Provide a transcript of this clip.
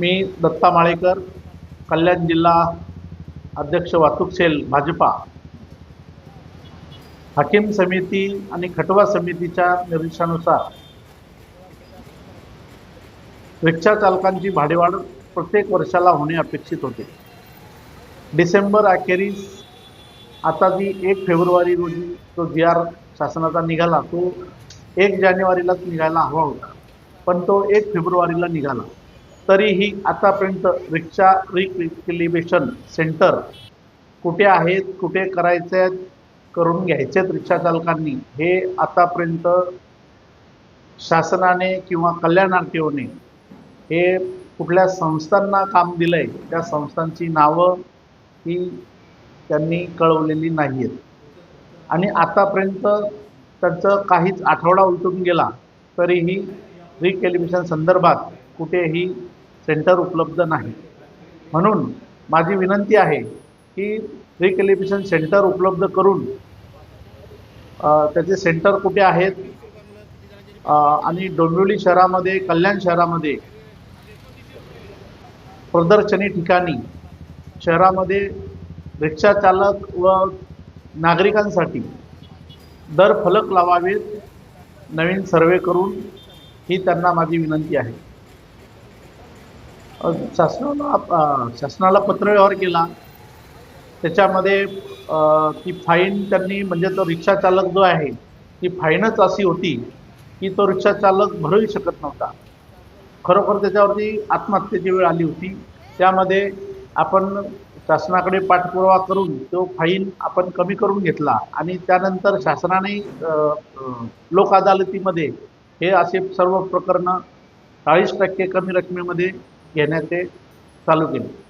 मी दत्ता माळेकर कल्याण जिल्हा अध्यक्ष वाहतूक सेल भाजपा. हकीम समिती आणि खटवा समितीच्या निर्देशानुसार रिक्षा चालकांची भाडेवाढ प्रत्येक वर्षाला होणे अपेक्षित होते. डिसेंबर अखेरीस आता जी एक फेब्रुवारी रोजी तो जी आर शासनाचा निघाला तो एक जानेवारीलाच निघायला हवा होता. पण तो एक फेब्रुवारीला निघाला. तरीही आतापर्यंत रिक्षा रिक्लिबेशन सेंटर कुठे आहेत कुठे करायचे आहेत करून घ्यायचेत रिक्षा चालकांनी हे आतापर्यंत शासनाने किंवा कल्याण आरटीओने हे कुठल्या संस्थांना काम दिलं आहे त्या संस्थांची नावं ही त्यांनी कळवलेली नाही आहेत आणि आतापर्यंत त्यांचं काहीच आठवडा उलटून गेला तरीही रिकॅलिब्रेशन संदर्भात कुठेही सेंटर उपलब्ध नाही. म्हणून माझी विनंती आहे की रिकॅलिब्रेशन सेंटर उपलब्ध करून त्याचे सेंटर कुठे आहेत? आणि डोंबिवली शहरामध्ये कल्याण शहरामध्ये प्रदर्शनी ठिकाणी शहरामध्ये रिक्षा चालक व नागरिकांसाठी दर फलक लावावेत नवीन सर्वे करून ही त्यांना माझी विनंती आहे. शासनाला शासनाला पत्रव्यवहार केला. त्याच्यामध्ये ती फाईन त्यांनी म्हणजे तो रिक्षा चालक जो आहे ती फाईनच अशी होती की तो रिक्षा चालक भरूही शकत नव्हता. खरोखर त्याच्यावरती आत्महत्येची वेळ आली होती. त्यामध्ये आपण शासनाकडे पाठपुरावा करून तो फाईन आपण कमी करून घेतला आणि त्यानंतर शासनाने लोक अदालतीमध्ये हे असे सर्व प्रकरणं चाळीस टक्के कमी रकमेमध्ये घेण्याचे चालू केले.